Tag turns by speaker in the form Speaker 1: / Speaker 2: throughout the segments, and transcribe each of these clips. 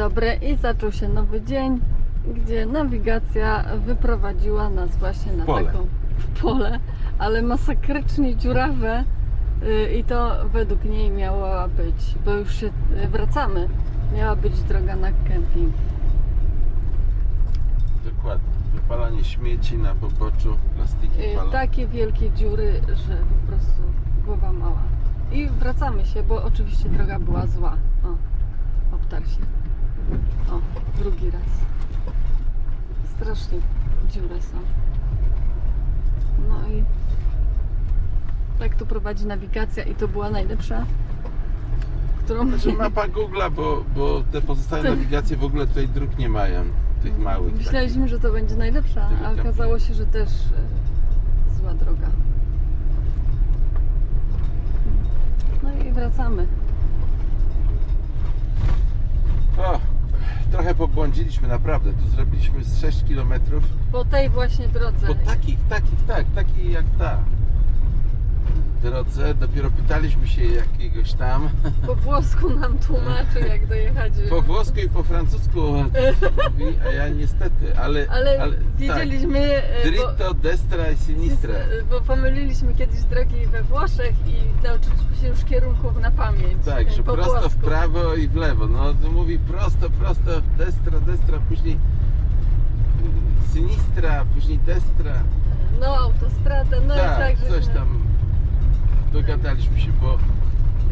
Speaker 1: Dobry i zaczął się nowy dzień, gdzie nawigacja wyprowadziła nas właśnie na
Speaker 2: pole.
Speaker 1: taką w pole, ale masakrycznie dziurawe y, i to według niej miała być, bo już się y, wracamy, miała być droga na kemping.
Speaker 2: Dokładnie. Wypalanie śmieci na poboczu, plastiki
Speaker 1: Y,
Speaker 2: palą.
Speaker 1: Takie wielkie dziury, że po prostu głowa mała. I wracamy się, bo oczywiście droga była zła. O, obtarł się. O, drugi raz. Strasznie dziury są. No i tak tu prowadzi nawigacja i to była najlepsza, którą
Speaker 2: Znaczy mapa Google'a, bo, bo te pozostałe nawigacje w ogóle tutaj dróg nie mają. Tych małych.
Speaker 1: Myśleliśmy, że to będzie najlepsza, a okazało się, że też e, zła droga. No i wracamy.
Speaker 2: O, trochę pobłądziliśmy naprawdę. Tu zrobiliśmy z 6 km
Speaker 1: Po tej właśnie drodze.
Speaker 2: po takich, takich, tak, takiej jak ta drodze. Dopiero pytaliśmy się jakiegoś tam
Speaker 1: Po włosku nam tłumaczy, jak dojechać.
Speaker 2: po włosku i po francusku mówi, a ja niestety, ale,
Speaker 1: Ale,
Speaker 2: tak.
Speaker 1: wiedzieliśmy, e, bo,
Speaker 2: Dritto, destra i sinistra.
Speaker 1: e, bo pomyliliśmy kiedyś drogi we Włoszech i nauczyliśmy się już kierunków na pamięć.
Speaker 2: Tak,
Speaker 1: e,
Speaker 2: że prosto w
Speaker 1: włosku.
Speaker 2: prawo i w lewo. No mówi prosto, prosto, destra, destra, później sinistra, później destra.
Speaker 1: No, autostrada, no i
Speaker 2: tak,
Speaker 1: tak,
Speaker 2: coś
Speaker 1: żeśmy-
Speaker 2: tam dogadaliśmy się, bo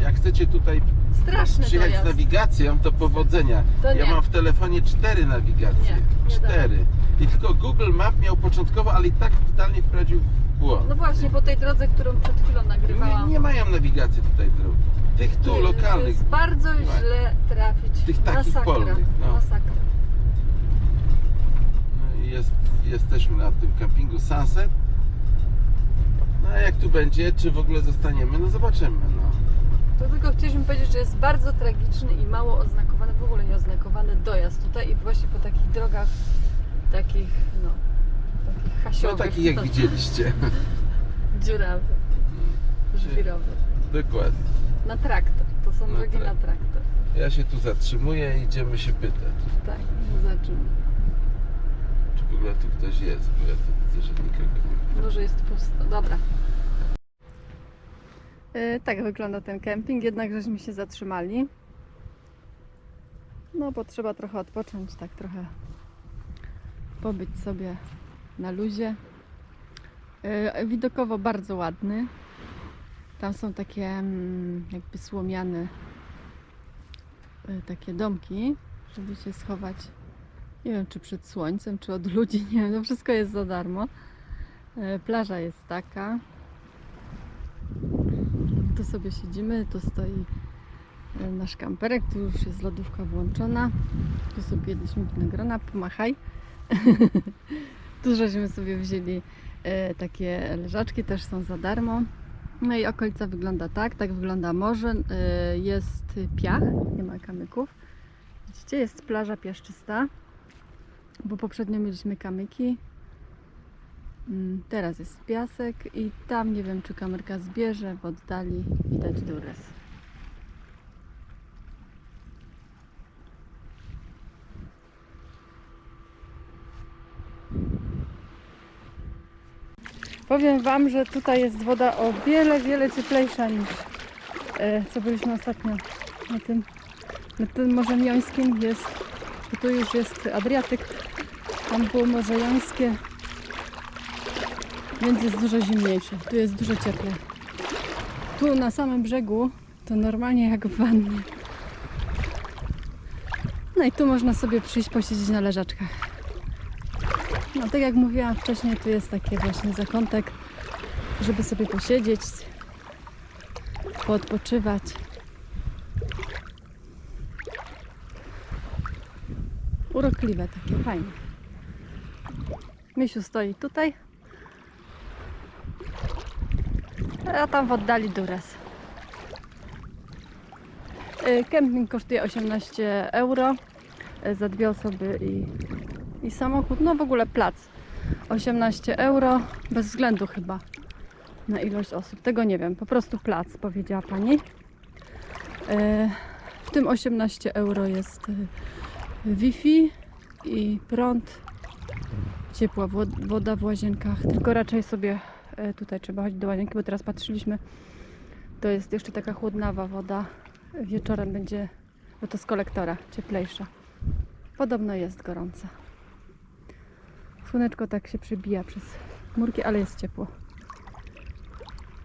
Speaker 2: jak chcecie tutaj
Speaker 1: Straszny
Speaker 2: przyjechać z
Speaker 1: dojazd.
Speaker 2: nawigacją, to powodzenia.
Speaker 1: To
Speaker 2: ja
Speaker 1: nie.
Speaker 2: mam w telefonie cztery nawigacje.
Speaker 1: Nie, nie
Speaker 2: cztery. I tylko Google Map miał początkowo, ale i tak totalnie wprowadził w błąd.
Speaker 1: No właśnie, po tej drodze, którą przed chwilą
Speaker 2: nie,
Speaker 1: nagrywałam.
Speaker 2: nie mają nawigacji tutaj dróg. Tych tu
Speaker 1: Nie,
Speaker 2: lokalnych.
Speaker 1: Jest bardzo źle trafić.
Speaker 2: Tych takich
Speaker 1: Masakra.
Speaker 2: polnych, no.
Speaker 1: Masakra.
Speaker 2: No i jest, jesteśmy na tym kampingu Sunset. No a jak tu będzie, czy w ogóle zostaniemy, no zobaczymy. No.
Speaker 1: To tylko chcieliśmy powiedzieć, że jest bardzo tragiczny i mało oznakowany, w ogóle nie oznakowany dojazd tutaj i właśnie po takich drogach takich, no, takich
Speaker 2: No
Speaker 1: hasiowych.
Speaker 2: taki jak widzieliście.
Speaker 1: Dziurawy, żwirowy.
Speaker 2: Dokładnie.
Speaker 1: Na traktor. To są
Speaker 2: Na
Speaker 1: drogi na
Speaker 2: traktor.
Speaker 1: traktor.
Speaker 2: Ja się tu zatrzymuję i idziemy się pytać,
Speaker 1: Tak, zobaczymy.
Speaker 2: W ogóle tu ktoś jest, bo ja tu widzę, że nikogo nie ma.
Speaker 1: Może jest pusto. Dobra. E, tak wygląda ten kemping, jednak żeśmy się zatrzymali. No bo trzeba trochę odpocząć, tak trochę pobyć sobie na luzie. E, widokowo bardzo ładny. Tam są takie mm, jakby słomiane e, takie domki, żeby się schować. Nie wiem, czy przed słońcem, czy od ludzi, nie wiem, to wszystko jest za darmo. E, Plaża jest taka. Tu sobie siedzimy, tu stoi e, nasz kamperek, tu już jest lodówka włączona. Tu sobie jedliśmy winogrona, pomachaj. tu żeśmy sobie wzięli e, takie leżaczki, też są za darmo. No i okolica wygląda tak, tak wygląda morze. Jest piach, nie ma kamyków. Widzicie, jest plaża piaszczysta, bo poprzednio mieliśmy kamyki. Mm, Teraz jest piasek i tam nie wiem, czy kamerka zbierze, w oddali widać Dures. Powiem Wam, że tutaj jest woda o wiele, wiele cieplejsza niż e, co byliśmy ostatnio na tym, na tym Morzem Jońskim. Jest, tu już jest Adriatyk, tam było Morze Jońskie, więc jest dużo zimniejsze. Tu jest dużo cieplej. Tu na samym brzegu to normalnie jak w wannie. No i tu można sobie przyjść posiedzieć na leżaczkach. No tak jak mówiłam wcześniej, tu jest taki właśnie zakątek, żeby sobie posiedzieć, poodpoczywać. Urokliwe takie, fajne. Misiu stoi tutaj, a tam w oddali Dures. Y, Kemping kosztuje 18 euro y, za dwie osoby i, i samochód. No w ogóle plac 18 euro, bez względu chyba na ilość osób. Tego nie wiem, po prostu plac, powiedziała pani. Y, W tym 18 euro jest Wi-Fi i prąd, ciepła wo- woda w łazienkach. Tylko raczej sobie e, tutaj trzeba chodzić do łazienki, bo teraz patrzyliśmy, to jest jeszcze taka chłodnawa woda. Wieczorem będzie, bo to z kolektora, cieplejsza. Podobno jest gorąca. Słoneczko tak się przebija przez murki, ale jest ciepło.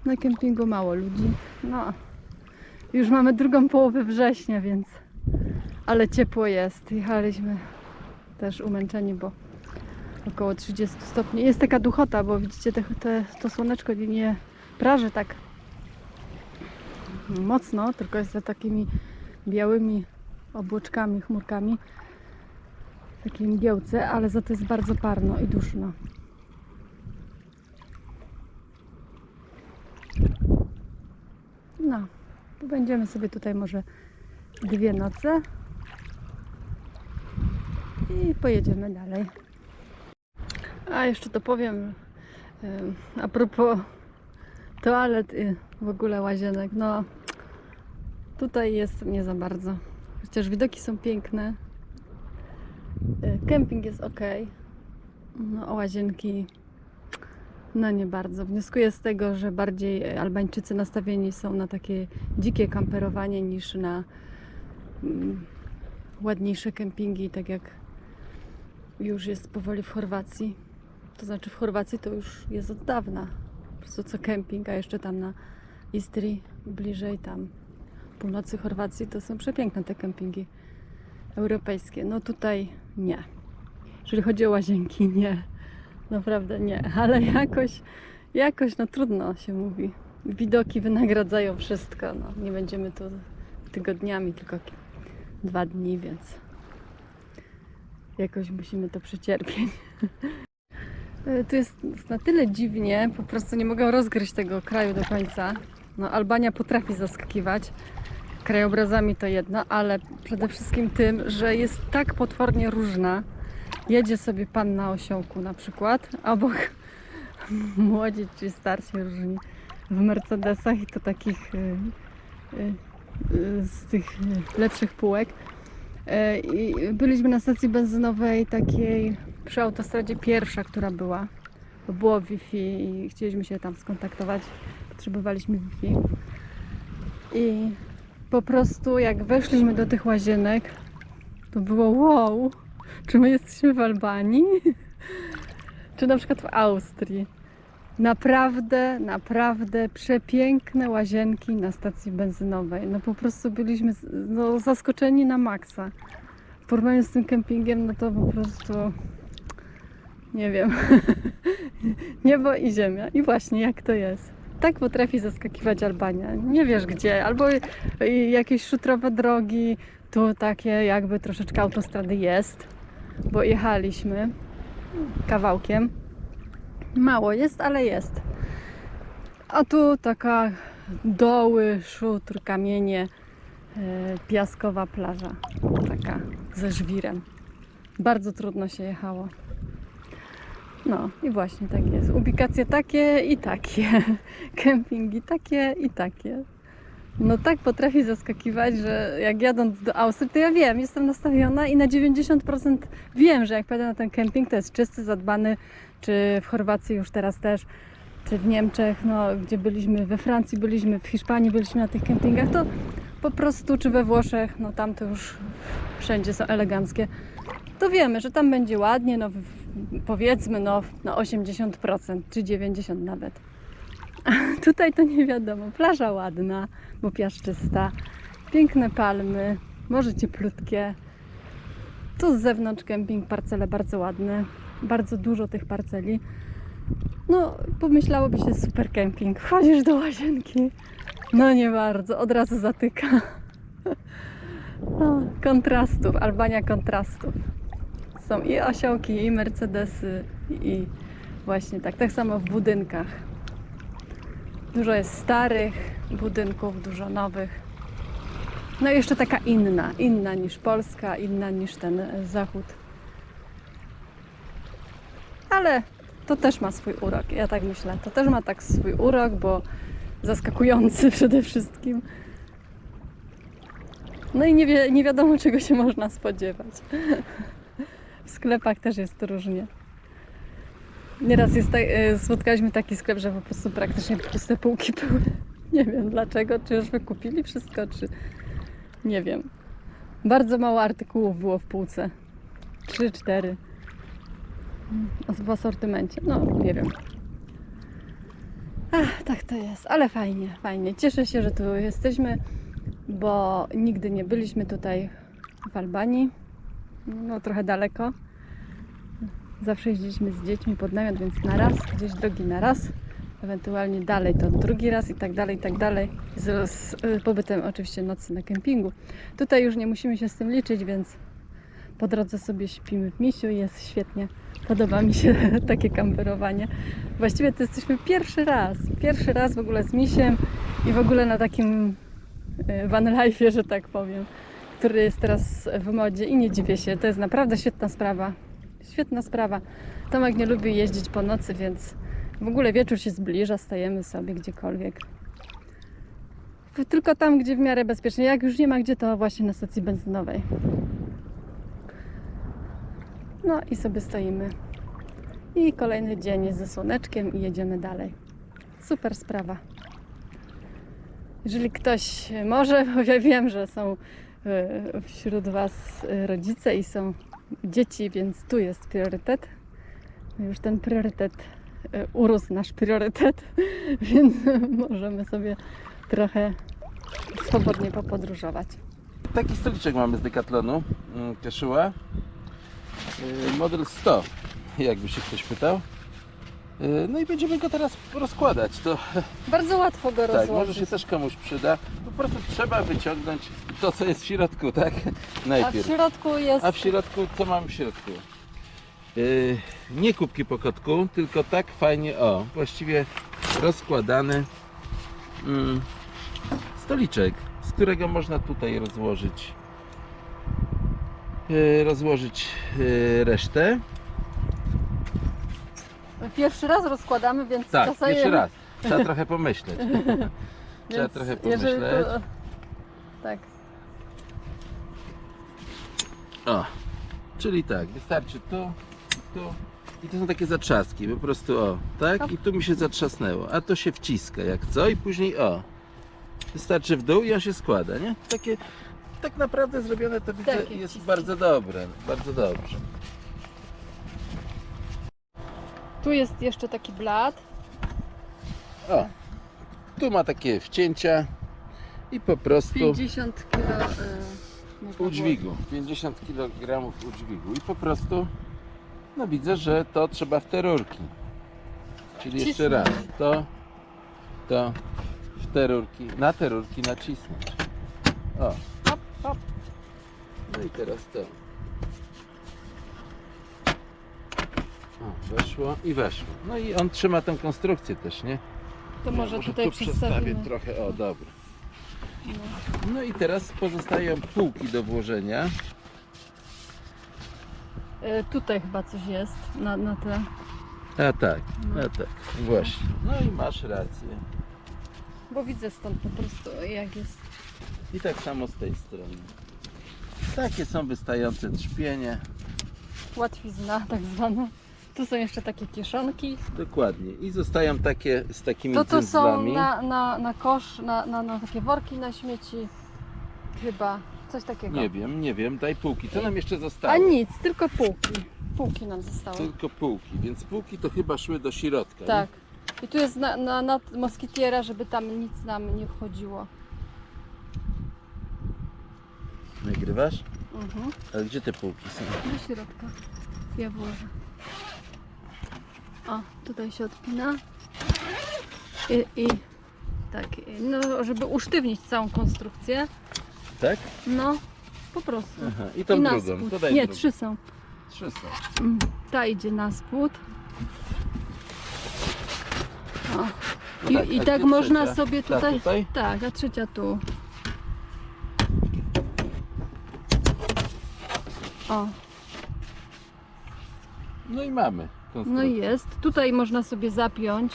Speaker 1: Na kempingu mało ludzi. No, już mamy drugą połowę września, więc ale ciepło jest. Jechaliśmy też umęczeni, bo około 30 stopni. Jest taka duchota, bo widzicie, te, te, to słoneczko nie praży tak mocno, tylko jest za takimi białymi obłoczkami, chmurkami. Takie mgiełce, ale za to jest bardzo parno i duszno. No, będziemy sobie tutaj może dwie noce i pojedziemy dalej. A jeszcze to powiem em, a propos toalet i w ogóle łazienek. No, tutaj jest nie za bardzo. Chociaż widoki są piękne. E, Kemping jest ok. No, a łazienki no nie bardzo. Wnioskuję z tego, że bardziej Albańczycy nastawieni są na takie dzikie kamperowanie niż na mm, ładniejsze kempingi, tak jak już jest powoli w Chorwacji. To znaczy w Chorwacji to już jest od dawna. Po prostu co kemping, a jeszcze tam na Istrii, bliżej tam północy Chorwacji, to są przepiękne te kempingi europejskie. No tutaj nie. Jeżeli chodzi o łazienki, nie. Naprawdę nie, ale jakoś, jakoś no trudno się mówi. Widoki wynagradzają wszystko. No, nie będziemy tu tygodniami, tylko dwa dni, więc jakoś musimy to przecierpieć. E, Tu jest na tyle dziwnie, po prostu nie mogę rozgryźć tego kraju do końca. No, Albania potrafi zaskakiwać. Krajobrazami to jedno, ale przede wszystkim tym, że jest tak potwornie różna. Jedzie sobie pan na osiołku na przykład, obok młodzi czy starsi różni w Mercedesach i to takich y, y, z tych lepszych półek. E, I byliśmy na stacji benzynowej takiej przy autostradzie pierwsza, która była. Było Wi-Fi i chcieliśmy się tam skontaktować. Potrzebowaliśmy Wi-Fi. I po prostu jak weszliśmy do tych łazienek, to było wow, czy my jesteśmy w Albanii? Czy na przykład w Austrii? Naprawdę, naprawdę przepiękne łazienki na stacji benzynowej. No po prostu byliśmy no, zaskoczeni na maksa. W porównaniu z tym kempingiem, no to po prostu nie wiem. Niebo i ziemia. I właśnie jak to jest. Tak potrafi zaskakiwać Albania. Nie wiesz gdzie. Albo jakieś szutrowe drogi. Tu takie jakby troszeczkę autostrady jest. Bo jechaliśmy kawałkiem. Mało jest, ale jest. A tu taka doły, szutr, kamienie, e, piaskowa plaża. Taka ze żwirem. Bardzo trudno się jechało. No i właśnie tak jest. Ubikacje takie i takie. Kempingi takie i takie. No tak potrafi zaskakiwać, że jak jadąc do Austrii, to ja wiem, jestem nastawiona i na 90% wiem, że jak pojadę na ten kemping, to jest czysty, zadbany, czy w Chorwacji już teraz też, czy w Niemczech, no, gdzie byliśmy, we Francji byliśmy, w Hiszpanii byliśmy na tych kempingach, to po prostu, czy we Włoszech, no tam to już wszędzie są eleganckie, to wiemy, że tam będzie ładnie, no powiedzmy, no na 80% czy 90% nawet. A tutaj to nie wiadomo, plaża ładna, bo piaszczysta, piękne palmy, morze cieplutkie, tu z zewnątrz kemping, parcele bardzo ładne, bardzo dużo tych parceli. No, pomyślałoby się super kemping. Wchodzisz do łazienki. No nie bardzo, od razu zatyka. No, kontrastów, Albania kontrastów. Są i osiołki, i Mercedesy, i właśnie tak. Tak samo w budynkach. Dużo jest starych budynków, dużo nowych. No i jeszcze taka inna, inna niż Polska, inna niż ten e, zachód. Ale to też ma swój urok, ja tak myślę. To też ma tak swój urok, bo zaskakujący przede wszystkim. No i nie, nie wiadomo, czego się można spodziewać. W sklepach też jest różnie. Nieraz jest tak, e, spotkaliśmy taki sklep, że po prostu praktycznie puste półki były. Nie wiem dlaczego, czy już wykupili wszystko, czy nie wiem. Bardzo mało artykułów było w półce. Trzy, cztery. W asortymencie. No, nie wiem. Ach, tak to jest, ale fajnie, fajnie. Cieszę się, że tu jesteśmy, bo nigdy nie byliśmy tutaj w Albanii. No, trochę daleko. Zawsze jeździliśmy z dziećmi pod namiot, więc na raz, gdzieś drogi na raz. Ewentualnie dalej to drugi raz i tak dalej, i tak dalej. Z, z y, pobytem oczywiście nocy na kempingu. Tutaj już nie musimy się z tym liczyć, więc po drodze sobie śpimy w misiu jest świetnie. Podoba mi się takie kamperowanie. Właściwie to jesteśmy pierwszy raz, pierwszy raz w ogóle z misiem i w ogóle na takim y, van life'ie, że tak powiem, który jest teraz w modzie i nie dziwię się, to jest naprawdę świetna sprawa. Świetna sprawa. Tomek nie lubi jeździć po nocy, więc w ogóle wieczór się zbliża, stajemy sobie gdziekolwiek. Tylko tam, gdzie w miarę bezpiecznie. Jak już nie ma gdzie, to właśnie na stacji benzynowej. No i sobie stoimy. I kolejny dzień ze słoneczkiem i jedziemy dalej. Super sprawa. Jeżeli ktoś może, bo ja wiem, że są e, wśród Was rodzice i są dzieci, więc tu jest priorytet. Już ten priorytet e, urósł nasz priorytet, więc możemy sobie trochę swobodnie popodróżować.
Speaker 2: Taki stoliczek mamy z Decathlonu, mm. Yy, Model 100, jakby się ktoś pytał. Yy, No i będziemy go teraz rozkładać. To
Speaker 1: Bardzo łatwo go
Speaker 2: tak,
Speaker 1: rozłożyć.
Speaker 2: może się też komuś przyda. Po prostu trzeba wyciągnąć to, co jest w środku, tak?
Speaker 1: A w
Speaker 2: Najpierw.
Speaker 1: środku jest
Speaker 2: A w środku, co mamy w środku? Yy, nie kubki po kotku, tylko tak fajnie, o, właściwie rozkładany mm, stoliczek, z którego można tutaj rozłożyć rozłożyć yy, resztę.
Speaker 1: Pierwszy raz rozkładamy, więc
Speaker 2: Tak,
Speaker 1: czasami...
Speaker 2: jeszcze raz. Trzeba trochę pomyśleć. Trzeba trochę pomyśleć.
Speaker 1: To... Tak.
Speaker 2: O, czyli tak, wystarczy tu, tu i to są takie zatrzaski, po prostu o, tak? I tu mi się zatrzasnęło, a to się wciska jak co i później o, wystarczy w dół i on się składa, nie? Takie, tak naprawdę zrobione to widzę
Speaker 1: Takie
Speaker 2: jest bardzo dobre, bardzo dobrze.
Speaker 1: Tu jest jeszcze taki blat.
Speaker 2: O, tu ma takie wcięcia i po prostu
Speaker 1: 50 kg. Można
Speaker 2: udźwigu, 50 kg udźwigu i po prostu no widzę, że to trzeba w te rurki. Czyli jeszcze raz, to, to w te rurki, na te rurki nacisnąć. O. no i teraz to. O, weszło i weszło. No i on trzyma tą konstrukcję też, nie?
Speaker 1: To może tutaj
Speaker 2: tu przestawię trochę, o dobra. No i teraz pozostają półki do włożenia.
Speaker 1: Y, tutaj chyba coś jest na, na te.
Speaker 2: A tak,
Speaker 1: No.
Speaker 2: a tak, właśnie. No i masz rację.
Speaker 1: Bo widzę stąd po prostu jak jest.
Speaker 2: I tak samo z tej strony. Takie są wystające trzpienie.
Speaker 1: Łatwizna tak zwana. Tu są jeszcze takie kieszonki.
Speaker 2: Dokładnie. I zostają takie z takimi
Speaker 1: To to są na, na, na kosz, na, na, na takie worki na śmieci. Chyba. Coś takiego.
Speaker 2: Nie wiem, nie wiem. Daj półki. Co nam jeszcze zostało?
Speaker 1: A nic, tylko półki. Półki nam zostały.
Speaker 2: Tylko półki. Więc półki to chyba szły do środka.
Speaker 1: Tak. I tu jest na, na, na moskitiera, żeby tam nic nam nie wchodziło.
Speaker 2: Nie? Nagrywasz?
Speaker 1: Mhm.
Speaker 2: Ale gdzie te półki są?
Speaker 1: Do środka. Ja włożę. O, tutaj się odpina. I, i tak, no, żeby usztywnić całą konstrukcję.
Speaker 2: Tak?
Speaker 1: No, po prostu.
Speaker 2: Aha. I tą
Speaker 1: I na
Speaker 2: drugą.
Speaker 1: spód. Nie,
Speaker 2: drugą.
Speaker 1: trzy są.
Speaker 2: Trzy są.
Speaker 1: Mm, Ta idzie na spód. O. I,
Speaker 2: Tak,
Speaker 1: i tak można
Speaker 2: trzecia?
Speaker 1: sobie
Speaker 2: Ta
Speaker 1: tutaj.
Speaker 2: tutaj?
Speaker 1: Tak, a trzecia tu. O,
Speaker 2: No i mamy.
Speaker 1: no
Speaker 2: konstrukcję.
Speaker 1: i jest. Tutaj można sobie zapiąć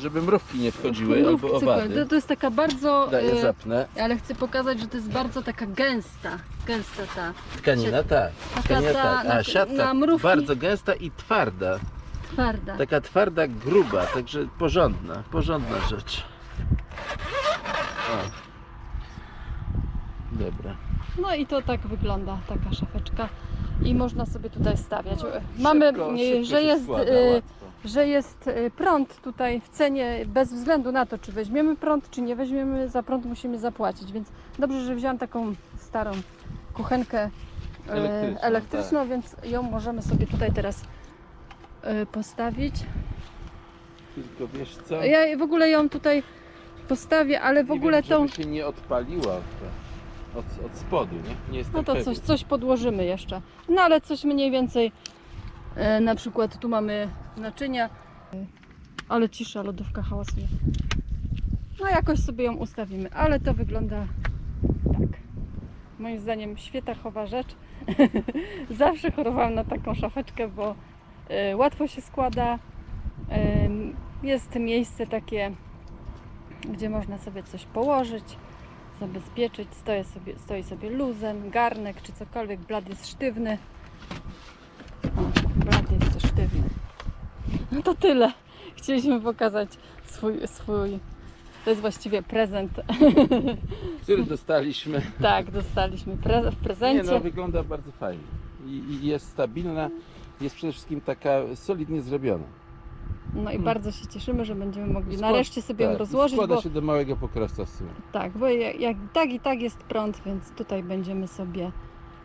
Speaker 2: żeby mrówki nie wchodziły
Speaker 1: Mrówki,
Speaker 2: albo
Speaker 1: super.
Speaker 2: owady.
Speaker 1: To, to jest taka bardzo...
Speaker 2: Daję
Speaker 1: e,
Speaker 2: zapnę.
Speaker 1: ale chcę pokazać, że to jest bardzo taka gęsta. Gęsta ta.
Speaker 2: Tkanina tak.
Speaker 1: Taka
Speaker 2: Tkanina
Speaker 1: ta
Speaker 2: tak.
Speaker 1: na-
Speaker 2: A siatka
Speaker 1: na mrówki.
Speaker 2: bardzo gęsta i twarda.
Speaker 1: Twarda.
Speaker 2: Taka twarda, gruba, także porządna, porządna rzecz. O. Dobra.
Speaker 1: No i to tak wygląda, taka szafeczka. I można sobie tutaj stawiać. Mamy,
Speaker 2: Szybko,
Speaker 1: e,
Speaker 2: szybko
Speaker 1: że jest...
Speaker 2: składa,
Speaker 1: że jest prąd tutaj w cenie bez względu na to, czy weźmiemy prąd, czy nie weźmiemy, za prąd musimy zapłacić, więc dobrze, że wziąłam taką starą kuchenkę e,
Speaker 2: Elektryczną,
Speaker 1: elektryczną, więc ją możemy sobie tutaj teraz postawić.
Speaker 2: Tylko wiesz co?
Speaker 1: Ja w ogóle ją tutaj postawię, ale w
Speaker 2: Nie
Speaker 1: ogóle
Speaker 2: wiem,
Speaker 1: tą,
Speaker 2: się nie odpaliła od, od spodu, nie? Nie jestem
Speaker 1: no to
Speaker 2: pewien.
Speaker 1: coś, coś podłożymy jeszcze. No ale coś mniej więcej, e, na przykład tu mamy naczynia, ale cisza, lodówka hałasuje. No jakoś sobie ją ustawimy, ale to wygląda tak. Moim zdaniem świetachowa rzecz. Zawsze chorowałam na taką szafeczkę, bo e, łatwo się składa. Em, Jest miejsce takie, gdzie można sobie coś położyć, zabezpieczyć. Stoi sobie, stoi sobie luzem, garnek czy cokolwiek. Blad jest sztywny. O, blad jest sztywny. No to tyle. Chcieliśmy pokazać swój, swój to jest właściwie prezent.
Speaker 2: Który dostaliśmy.
Speaker 1: Tak, dostaliśmy pre, w
Speaker 2: Nie
Speaker 1: prezencie.
Speaker 2: no, wygląda bardzo fajnie. I, I jest stabilna, jest przede wszystkim taka solidnie zrobiona.
Speaker 1: No i bardzo się cieszymy, że będziemy mogli
Speaker 2: Skład-
Speaker 1: nareszcie sobie ją
Speaker 2: tak,
Speaker 1: rozłożyć,
Speaker 2: Składa
Speaker 1: bo
Speaker 2: się do małego pokrasta z tyłu.
Speaker 1: tak, bo jak, jak tak i tak jest prąd, więc tutaj będziemy sobie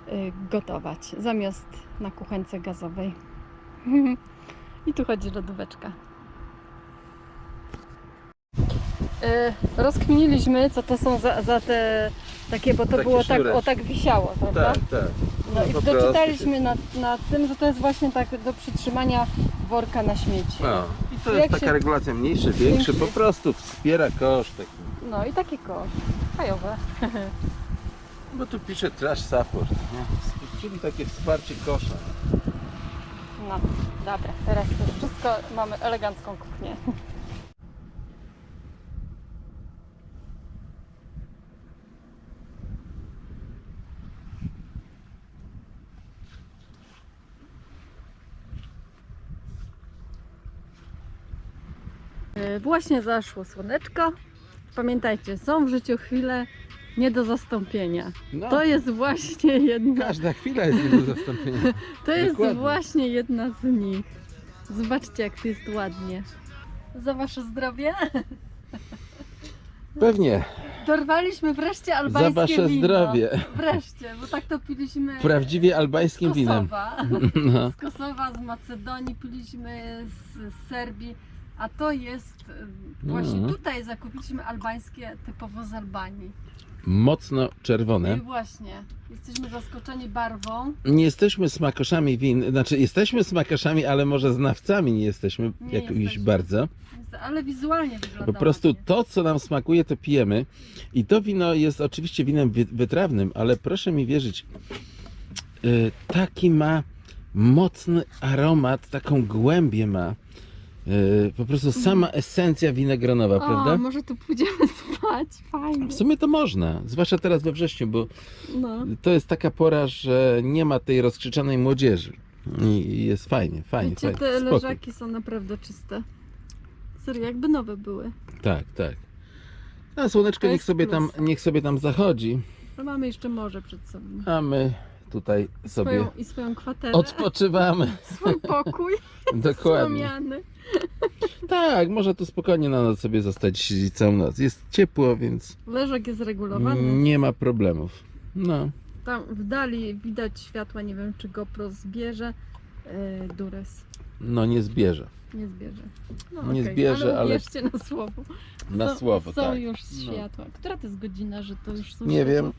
Speaker 1: y, gotować zamiast na kuchence gazowej. I tu chodzi lodóweczka. Y, rozkminiliśmy, co to są za, za te takie, bo to
Speaker 2: Takie
Speaker 1: było tak,
Speaker 2: sznureczki.
Speaker 1: o tak wisiało, prawda?
Speaker 2: Tak, tak.
Speaker 1: No
Speaker 2: No,
Speaker 1: i
Speaker 2: prostu
Speaker 1: doczytaliśmy na, na tym, że to jest właśnie tak do przytrzymania worka na śmieci.
Speaker 2: No. I to
Speaker 1: Jak
Speaker 2: jest taka
Speaker 1: się-
Speaker 2: regulacja mniejszy, większy, po prostu wspiera koszt. Taki.
Speaker 1: No i taki kosz. Fajowe.
Speaker 2: Bo tu pisze trash support, nie? czyli takie wsparcie kosza.
Speaker 1: No, dobra, teraz to już wszystko mamy elegancką kuchnię. Właśnie zaszło słoneczko. Pamiętajcie, są w życiu chwile nie do zastąpienia.
Speaker 2: No,
Speaker 1: To jest właśnie jedna
Speaker 2: każda chwila jest nie do zastąpienia.
Speaker 1: To jest
Speaker 2: Dokładnie.
Speaker 1: właśnie jedna z nich. Zobaczcie, jak to jest ładnie. Za wasze zdrowie.
Speaker 2: Pewnie,
Speaker 1: Dorwaliśmy wreszcie
Speaker 2: za
Speaker 1: albańskie
Speaker 2: wasze
Speaker 1: wino.
Speaker 2: zdrowie.
Speaker 1: Wreszcie, bo tak to piliśmy
Speaker 2: Prawdziwie
Speaker 1: z
Speaker 2: albańskim winem.
Speaker 1: Kosowa.
Speaker 2: No.
Speaker 1: Z Kosowa, z Macedonii piliśmy, z, z Serbii. A to jest y, właśnie
Speaker 2: Mhm.
Speaker 1: tutaj zakupiliśmy albańskie typowo z Albanii.
Speaker 2: Mocno czerwone.
Speaker 1: I właśnie, jesteśmy zaskoczeni barwą.
Speaker 2: Nie jesteśmy smakoszami win, znaczy jesteśmy smakoszami, ale może znawcami nie jesteśmy
Speaker 1: Nie
Speaker 2: jakoś
Speaker 1: jesteśmy.
Speaker 2: bardzo.
Speaker 1: Ale wizualnie wygląda
Speaker 2: Po prostu
Speaker 1: ładnie.
Speaker 2: to, co nam smakuje, to pijemy. I to wino jest oczywiście winem wy- wytrawnym, ale proszę mi wierzyć, y, taki ma mocny aromat, taką głębię ma. Y, Po prostu sama esencja winogronowa,
Speaker 1: Mhm. O,
Speaker 2: prawda?
Speaker 1: może tu pójdziemy spać, fajnie.
Speaker 2: W sumie to można, zwłaszcza teraz we wrześniu, bo
Speaker 1: No.
Speaker 2: to jest taka pora, że nie ma tej rozkrzyczanej młodzieży. I jest fajnie, fajnie,
Speaker 1: Wiecie,
Speaker 2: fajnie.
Speaker 1: te
Speaker 2: Spokój.
Speaker 1: leżaki są naprawdę czyste. Serio, jakby nowe były.
Speaker 2: Tak, tak. A słoneczko niech sobie, tam, niech sobie tam zachodzi,
Speaker 1: Ale mamy jeszcze morze przed sobą.
Speaker 2: a my tutaj sobie
Speaker 1: Swoją, I swoją kwaterę.
Speaker 2: odpoczywamy.
Speaker 1: Swój pokój
Speaker 2: Dokładnie.
Speaker 1: słomiany.
Speaker 2: Tak, można tu spokojnie na noc sobie zostać siedzieć całą noc. Jest ciepło, więc
Speaker 1: Leżak jest regulowany.
Speaker 2: nie ma problemów. No,
Speaker 1: Tam w dali widać światła, nie wiem czy GoPro zbierze. Yy, Dures
Speaker 2: no nie zbierze.
Speaker 1: nie zbierze. No,
Speaker 2: Nie
Speaker 1: okej,
Speaker 2: zbierze, ale-
Speaker 1: uwierzcie na słowo.
Speaker 2: Na
Speaker 1: są,
Speaker 2: słowo,
Speaker 1: Są
Speaker 2: tak.
Speaker 1: już
Speaker 2: No.
Speaker 1: światła. Która to jest godzina, że to już są
Speaker 2: Nie
Speaker 1: światła?
Speaker 2: wiem,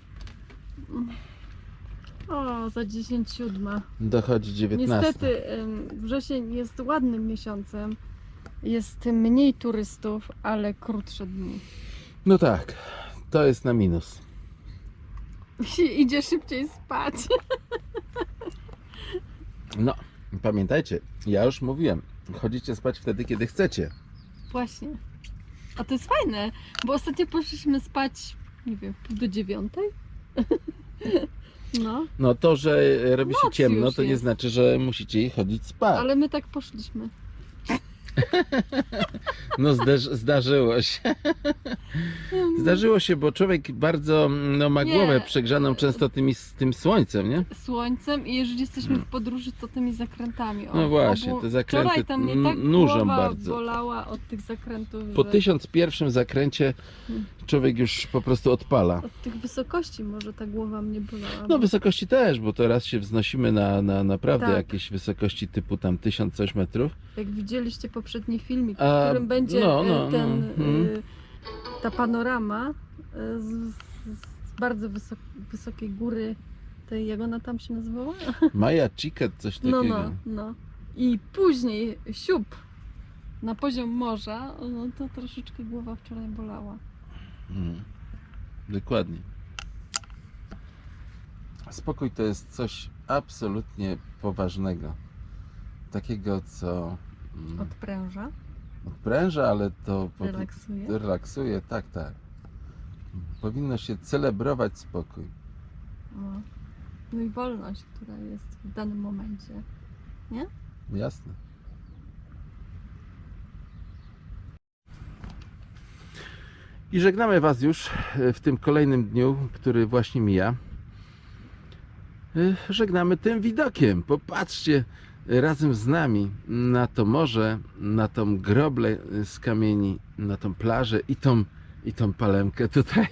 Speaker 1: O, za 10 siódma.
Speaker 2: dochodzi 19.
Speaker 1: Niestety wrzesień jest ładnym miesiącem. Jest mniej turystów, ale krótsze dni.
Speaker 2: No tak, to jest na minus.
Speaker 1: Idzie szybciej spać.
Speaker 2: No, pamiętajcie, ja już mówiłem, chodzicie spać wtedy, kiedy chcecie.
Speaker 1: Właśnie. A to jest fajne, bo ostatnio poszliśmy spać, nie wiem, do dziewiątej. No,
Speaker 2: No to, że robi się
Speaker 1: Noc
Speaker 2: ciemno,
Speaker 1: już
Speaker 2: to nie
Speaker 1: jest.
Speaker 2: znaczy, że musicie chodzić spać.
Speaker 1: ale my tak poszliśmy.
Speaker 2: No zdarz, zdarzyło się. Zdarzyło się, bo człowiek bardzo no, ma
Speaker 1: Nie.
Speaker 2: głowę przegrzaną często tymi, tym słońcem, nie?
Speaker 1: Słońcem i jeżeli jesteśmy w podróży, to tymi zakrętami. O,
Speaker 2: No właśnie, te zakręty
Speaker 1: Wczoraj tam mnie tak
Speaker 2: nużą
Speaker 1: głowa
Speaker 2: bardzo.
Speaker 1: bolała od tych zakrętów,
Speaker 2: Po
Speaker 1: że
Speaker 2: tysiąc pierwszym zakręcie
Speaker 1: Hmm.
Speaker 2: człowiek już po prostu odpala.
Speaker 1: od tych wysokości może ta głowa mnie bolała.
Speaker 2: No wysokości też, bo teraz się wznosimy na, na naprawdę
Speaker 1: Tak.
Speaker 2: jakieś wysokości typu tam tysiąc coś metrów.
Speaker 1: Jak widzieliście poprzedni filmik, w którym będzie
Speaker 2: no,
Speaker 1: e,
Speaker 2: no,
Speaker 1: ten,
Speaker 2: no,
Speaker 1: e, ta panorama e, z, z, z bardzo wysok, wysokiej góry, tej, jak ona tam się nazywała?
Speaker 2: Maja Chiket, coś
Speaker 1: No,
Speaker 2: takiego.
Speaker 1: no, no. I później siup na poziom morza, no to troszeczkę głowa wczoraj bolała.
Speaker 2: Mm. Dokładnie. Spokój to jest coś absolutnie poważnego. Takiego, co mm,
Speaker 1: Odpręża,
Speaker 2: odpręża, ale to po-
Speaker 1: relaksuje.
Speaker 2: relaksuje. Tak, tak. Powinno się celebrować spokój.
Speaker 1: No. no i wolność, która jest w danym momencie.
Speaker 2: Jasne. I żegnamy Was już e, w tym kolejnym dniu, który właśnie mija. E, Żegnamy tym widokiem. Popatrzcie razem z nami na to morze, na tą groblę z kamieni, na tą plażę i tą, i tą palemkę tutaj.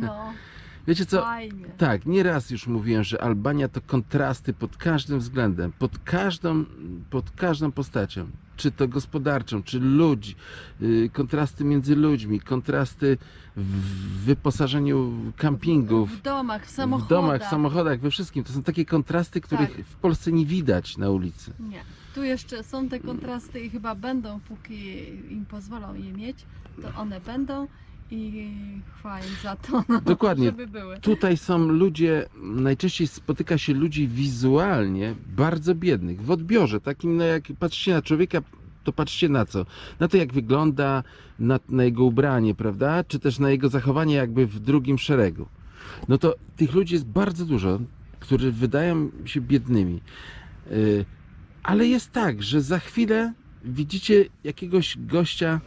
Speaker 1: No,
Speaker 2: Wiecie co?
Speaker 1: fajnie.
Speaker 2: Tak, nieraz już mówiłem, że Albania to kontrasty pod każdym względem, pod każdą, pod każdą postacią. Czy to gospodarczą, czy ludzi, yy, kontrasty między ludźmi, kontrasty w wyposażeniu kampingów,
Speaker 1: W domach, w
Speaker 2: w
Speaker 1: samochodach.
Speaker 2: domach, w samochodach, we wszystkim. To są takie kontrasty, których
Speaker 1: Tak.
Speaker 2: w Polsce nie widać na ulicy.
Speaker 1: Nie. Tu jeszcze są te kontrasty i chyba będą, póki im pozwolą je mieć, to one będą i chwała im za to, no,
Speaker 2: Dokładnie.
Speaker 1: żeby były.
Speaker 2: Tutaj są ludzie, najczęściej spotyka się ludzi wizualnie bardzo biednych, w odbiorze, takim no jak patrzycie na człowieka, to patrzcie na co? Na to jak wygląda, na, na jego ubranie, prawda? Czy też na jego zachowanie jakby w drugim szeregu. No to tych ludzi jest bardzo dużo, którzy wydają się biednymi. Yy, ale jest tak, że za chwilę widzicie jakiegoś gościa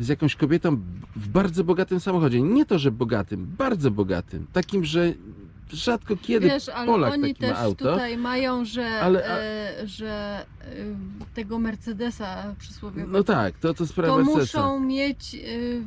Speaker 2: z jakąś kobietą w bardzo bogatym samochodzie. Nie to, że bogatym, bardzo bogatym. Takim, że rzadko kiedy
Speaker 1: Wiesz, ale
Speaker 2: Polak
Speaker 1: oni
Speaker 2: taki ma
Speaker 1: też
Speaker 2: auto.
Speaker 1: tutaj mają, że,
Speaker 2: Ale- a-
Speaker 1: e, że e, tego Mercedesa przysłowiowego.
Speaker 2: No tak, to, to sprawa
Speaker 1: to muszą mieć e,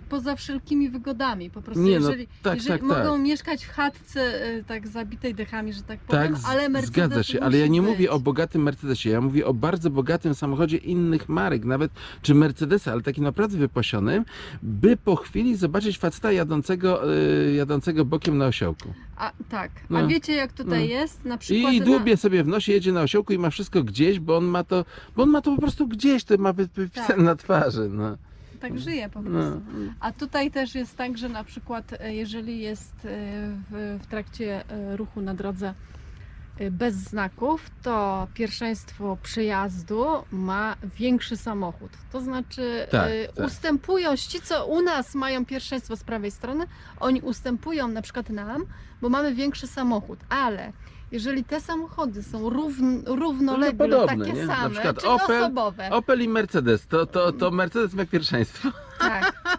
Speaker 1: poza wszelkimi wygodami. Po prostu
Speaker 2: Nie, no
Speaker 1: jeżeli,
Speaker 2: tak,
Speaker 1: jeżeli
Speaker 2: tak, tak.
Speaker 1: mogą mieszkać w chatce e, tak zabitej dechami, że tak powiem,
Speaker 2: Tak,
Speaker 1: ale Mercedes
Speaker 2: zgadza się, ale ja nie
Speaker 1: być.
Speaker 2: mówię o bogatym Mercedesie, ja mówię o bardzo bogatym samochodzie innych marek, nawet czy Mercedesa, ale takim naprawdę wypasionym, by po chwili zobaczyć faceta jadącego, y, jadącego bokiem na osiołku.
Speaker 1: A, tak, a
Speaker 2: No.
Speaker 1: wiecie jak tutaj
Speaker 2: No.
Speaker 1: jest? Na przykład
Speaker 2: I dłubie sobie w nosie, jedzie na osiołku i ma wszystko gdzieś, bo on ma to, bo on ma to po prostu gdzieś, to ma wy- wypisane
Speaker 1: Tak.
Speaker 2: na twarzy. No.
Speaker 1: tak żyje po
Speaker 2: No.
Speaker 1: prostu. A tutaj też jest tak, że na przykład e, jeżeli jest e, w, w trakcie e, ruchu na drodze bez znaków, to pierwszeństwo przejazdu ma większy samochód. To znaczy
Speaker 2: Tak,
Speaker 1: e,
Speaker 2: tak.
Speaker 1: ustępują ci, co u nas mają pierwszeństwo z prawej strony, oni ustępują na przykład nam, bo mamy większy samochód, ale jeżeli te samochody są równ, równolegle,
Speaker 2: No, podobne,
Speaker 1: takie
Speaker 2: nie? Na
Speaker 1: same,
Speaker 2: przykład
Speaker 1: czy
Speaker 2: Opel-
Speaker 1: osobowe,
Speaker 2: Opel i Mercedes, to, to, to Mercedes ma pierwszeństwo.
Speaker 1: tak,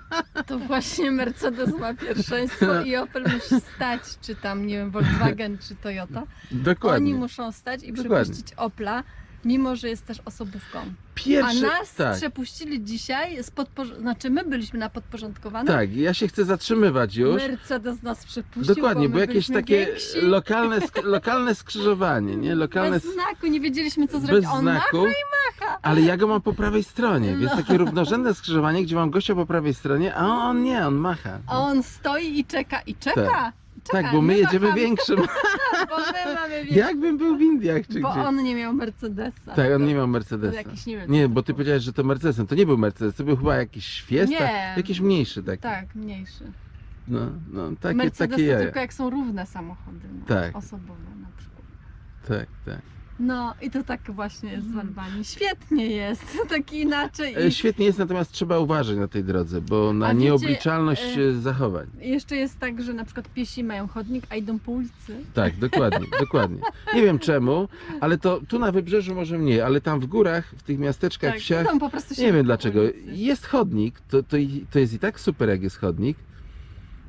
Speaker 1: to właśnie Mercedes ma pierwszeństwo i Opel musi stać, czy tam, nie wiem, Volkswagen, czy Toyota.
Speaker 2: Dokładnie.
Speaker 1: Oni muszą stać i
Speaker 2: Dokładnie.
Speaker 1: przepuścić Opla, mimo że jest też osobówką.
Speaker 2: Pierwszy,
Speaker 1: A nas
Speaker 2: tak.
Speaker 1: przepuścili dzisiaj, z podporz- znaczy my byliśmy na podporządkowanym,
Speaker 2: Tak, ja się chcę zatrzymywać już.
Speaker 1: Mercedes nas przepuścił,
Speaker 2: Dokładnie,
Speaker 1: bo,
Speaker 2: bo jakieś takie
Speaker 1: więksi,
Speaker 2: lokalne, sk- lokalne skrzyżowanie, nie? Lokalne
Speaker 1: bez znaku, nie wiedzieliśmy co zrobić.
Speaker 2: bez
Speaker 1: On
Speaker 2: znaku,
Speaker 1: macha.
Speaker 2: ale ja go mam po prawej stronie, więc
Speaker 1: No.
Speaker 2: takie równorzędne skrzyżowanie, gdzie mam gościa po prawej stronie, a on nie, on macha.
Speaker 1: A on stoi i czeka, i czeka. Czeka.
Speaker 2: Tak, bo my jedziemy większym.
Speaker 1: Bo my mamy większy.
Speaker 2: Jakbym był w Indiach czy
Speaker 1: Bo
Speaker 2: gdzieś.
Speaker 1: on nie miał Mercedesa.
Speaker 2: Tak, on nie miał Mercedesa.
Speaker 1: Jakiś, nie, wiem,
Speaker 2: Nie, bo ty powiedziałeś, że to Mercedesem. To nie był Mercedes, to był chyba jakiś Fiesta,
Speaker 1: Nie.
Speaker 2: jakiś mniejszy taki.
Speaker 1: Tak, mniejszy.
Speaker 2: No, no, takie,
Speaker 1: Mercedes
Speaker 2: takie jaja.
Speaker 1: tylko jak są równe samochody. No,
Speaker 2: Tak.
Speaker 1: Osobowe na przykład.
Speaker 2: Tak, tak.
Speaker 1: No i to tak właśnie jest z Albanii. Świetnie jest, tak inaczej.
Speaker 2: E,
Speaker 1: I
Speaker 2: Świetnie jest, natomiast trzeba uważać na tej drodze, bo na
Speaker 1: A wiecie,
Speaker 2: nieobliczalność
Speaker 1: e,
Speaker 2: zachowań.
Speaker 1: jeszcze jest tak, że na przykład piesi mają chodnik, a idą po ulicy.
Speaker 2: Tak, dokładnie, dokładnie. Nie wiem czemu, ale to tu na wybrzeżu może mniej, ale tam w górach, w tych miasteczkach,
Speaker 1: Tak,
Speaker 2: wsiach,
Speaker 1: idą po prostu się
Speaker 2: nie wiem dlaczego. Jest chodnik, to, to, to jest i tak super, jak jest chodnik.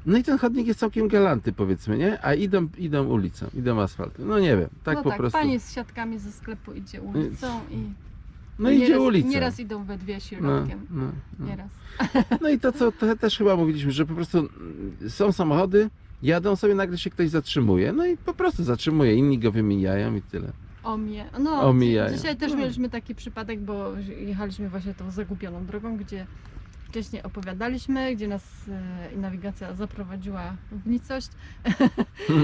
Speaker 2: No i ten chodnik jest całkiem galanty, powiedzmy, nie? A idą, idą ulicą, idą asfaltem. No nie wiem, tak
Speaker 1: no
Speaker 2: po
Speaker 1: tak,
Speaker 2: prostu.
Speaker 1: pani z siatkami ze sklepu idzie ulicą i
Speaker 2: No idzie
Speaker 1: nieraz,
Speaker 2: ulicą.
Speaker 1: Nieraz idą we dwie
Speaker 2: No,
Speaker 1: środkiem.
Speaker 2: no, no.
Speaker 1: Nieraz.
Speaker 2: no i to, co te, też chyba mówiliśmy, że po prostu są samochody, jadą sobie, nagle się ktoś zatrzymuje, no i po prostu zatrzymuje, inni go wymijają i tyle.
Speaker 1: Omie. No,
Speaker 2: Omijają.
Speaker 1: dzi- dzisiaj też
Speaker 2: No.
Speaker 1: mieliśmy taki przypadek, bo jechaliśmy właśnie tą zagubioną drogą, gdzie wcześniej opowiadaliśmy, gdzie nas e, nawigacja zaprowadziła w nicość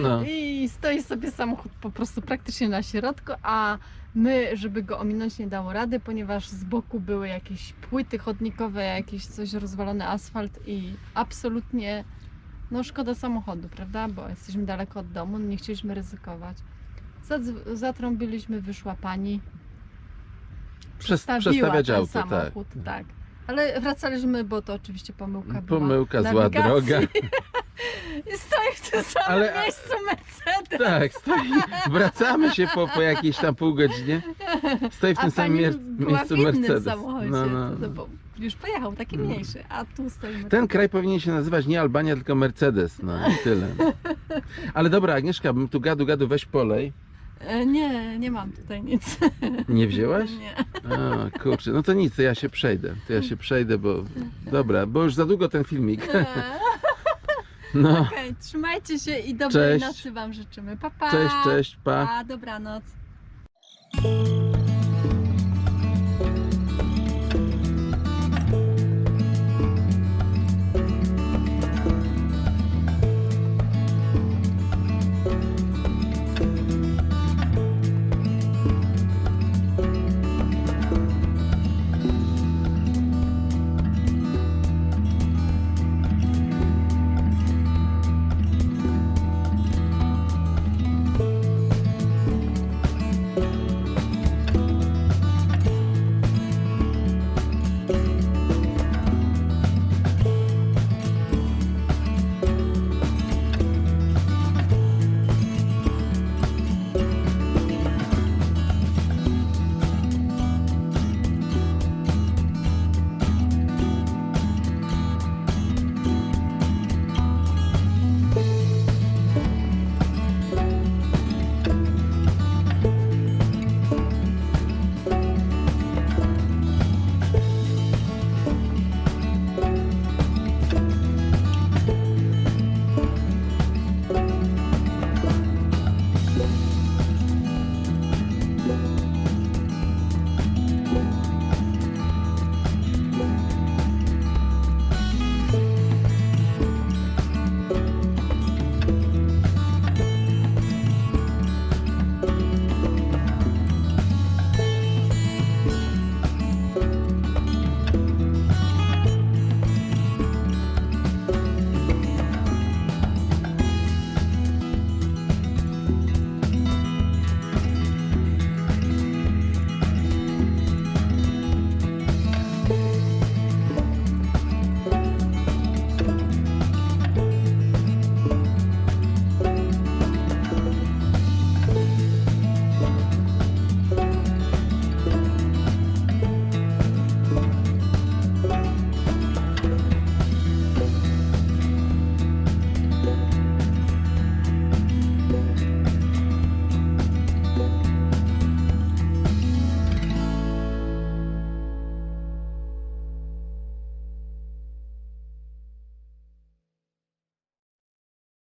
Speaker 2: No.
Speaker 1: i stoi sobie samochód po prostu praktycznie na środku, a my, żeby go ominąć nie dało rady, ponieważ z boku były jakieś płyty chodnikowe, jakieś coś rozwalony asfalt i absolutnie no szkoda samochodu, prawda? Bo jesteśmy daleko od domu, nie chcieliśmy ryzykować. Zadz- Zatrąbiliśmy, wyszła pani.
Speaker 2: Przez,
Speaker 1: Przestawiła
Speaker 2: przestawiać
Speaker 1: ten
Speaker 2: auto, tak.
Speaker 1: samochód, tak. Ale wracaliśmy, bo to oczywiście pomyłka była.
Speaker 2: Pomyłka, zła
Speaker 1: nawigacji.
Speaker 2: droga.
Speaker 1: I stoi w tym samym
Speaker 2: Ale-
Speaker 1: miejscu Mercedes.
Speaker 2: Tak, stoi. Wracamy się po, po jakiejś tam pół godzinie. Stoi w tym samym mier-
Speaker 1: była
Speaker 2: miejscu
Speaker 1: w innym
Speaker 2: Mercedes.
Speaker 1: samochodzie,
Speaker 2: No, no, no.
Speaker 1: bo już pojechał, taki
Speaker 2: No.
Speaker 1: mniejszy, a tu stoimy.
Speaker 2: Ten kraj powinien się nazywać nie Albania, tylko Mercedes. No i tyle. Ale dobra, Agnieszka, bym tu gadu gadu weź polej.
Speaker 1: E, Nie, nie mam tutaj nic.
Speaker 2: Nie wzięłaś?
Speaker 1: Nie.
Speaker 2: A, kurczę, no to nic, to ja się przejdę. To ja się przejdę, bo dobra, bo już za długo ten filmik.
Speaker 1: E,
Speaker 2: No,
Speaker 1: Okej, trzymajcie się i dobrej
Speaker 2: Cześć.
Speaker 1: nocy Wam życzymy. Pa, pa.
Speaker 2: cześć, cześć, pa.
Speaker 1: Pa, dobranoc.